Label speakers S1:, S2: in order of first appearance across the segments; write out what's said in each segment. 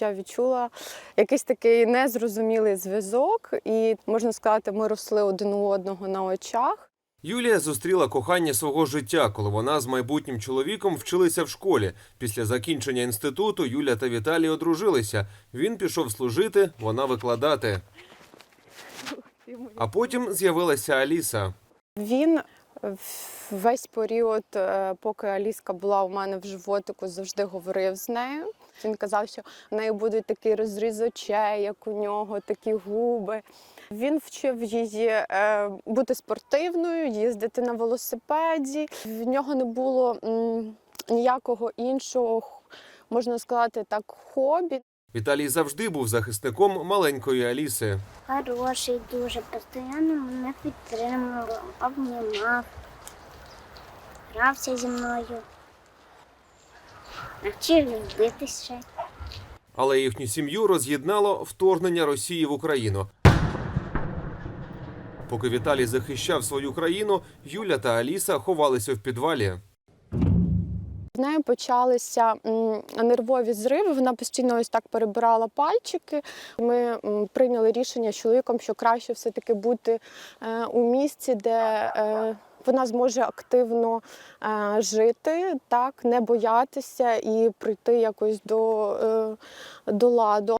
S1: Я відчула якийсь такий незрозумілий зв'язок, і можна сказати, ми росли один у одного на очах.
S2: Юлія зустріла кохання свого життя, коли вона з майбутнім чоловіком вчилися в школі. Після закінчення інституту Юля та Віталій одружилися. Він пішов служити, вона викладати. А потім з'явилася Аліса.
S1: Він весь період, е, поки Аліска була у мене в животику, завжди говорив з нею. Він казав, що в неї буде такий розріз очей, як у нього, такі губи. Він вчив її е, бути спортивною, їздити на велосипеді. В нього не було м, ніякого іншого, можна сказати так, хобі.
S2: Віталій завжди був захисником маленької Аліси.
S3: Хороший дуже, постійно мене підтримував, обнімав, грався зі мною, навчив любитись ще.
S2: Але їхню сім'ю роз'єднало вторгнення Росії в Україну. Поки Віталій захищав свою країну, Юля та Аліса ховалися в підвалі.
S1: В неї почалися нервові зриви. Вона постійно ось так перебирала пальчики. Ми прийняли рішення з чоловіком, що краще все-таки бути е, у місці, де е, вона зможе активно е, жити, так, не боятися і прийти якось до, е, до ладу.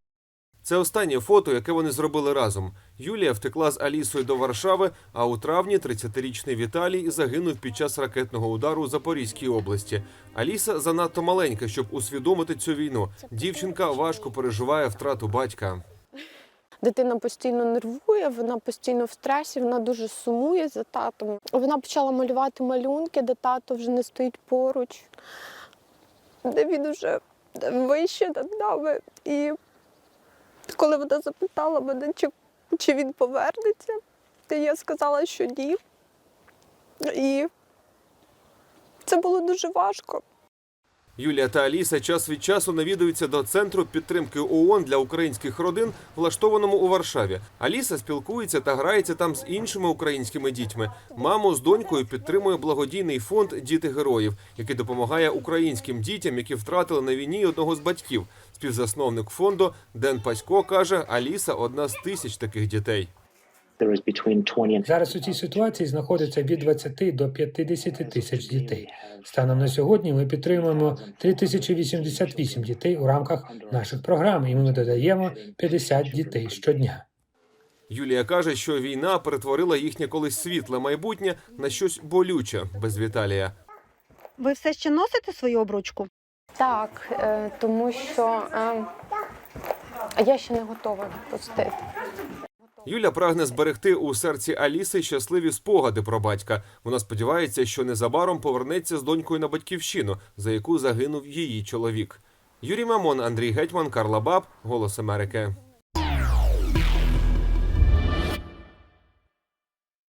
S2: Це останнє фото, яке вони зробили разом. Юлія втекла з Алісою до Варшави, а у травні 30-річний Віталій загинув під час ракетного удару у Запорізькій області. Аліса занадто маленька, щоб усвідомити цю війну. Дівчинка важко переживає втрату батька.
S1: Дитина постійно нервує, вона постійно в стресі, вона дуже сумує за татом. Вона почала малювати малюнки, де тато вже не стоїть поруч, де він вже вище над нами. І коли вона запитала мене, чи, чи він повернеться, то я сказала, що ні. І це було дуже важко.
S2: Юлія та Аліса час від часу навідуються до центру підтримки ООН для українських родин, влаштованому у Варшаві. Аліса спілкується та грається там з іншими українськими дітьми. Маму з донькою підтримує благодійний фонд Діти героїв, який допомагає українським дітям, які втратили на війні одного з батьків. Співзасновник фонду Ден Пасько каже: Аліса одна з тисяч таких дітей.
S4: Зараз у цій ситуації знаходиться від 20 до 50 тисяч дітей. Станом на сьогодні ми підтримуємо 3088 дітей у рамках наших програм, і ми додаємо 50 дітей щодня.
S2: Юлія каже, що війна перетворила їхнє колись світле майбутнє на щось болюче без Віталія.
S5: Ви все ще носите свою обручку?
S1: Так, е, тому що е, я ще не готова відпустити.
S2: Юля прагне зберегти у серці Аліси щасливі спогади про батька. Вона сподівається, що незабаром повернеться з донькою на батьківщину, за яку загинув її чоловік. Юрій Мамон, Андрій Гетьман, Карла Баб, Голос Америки.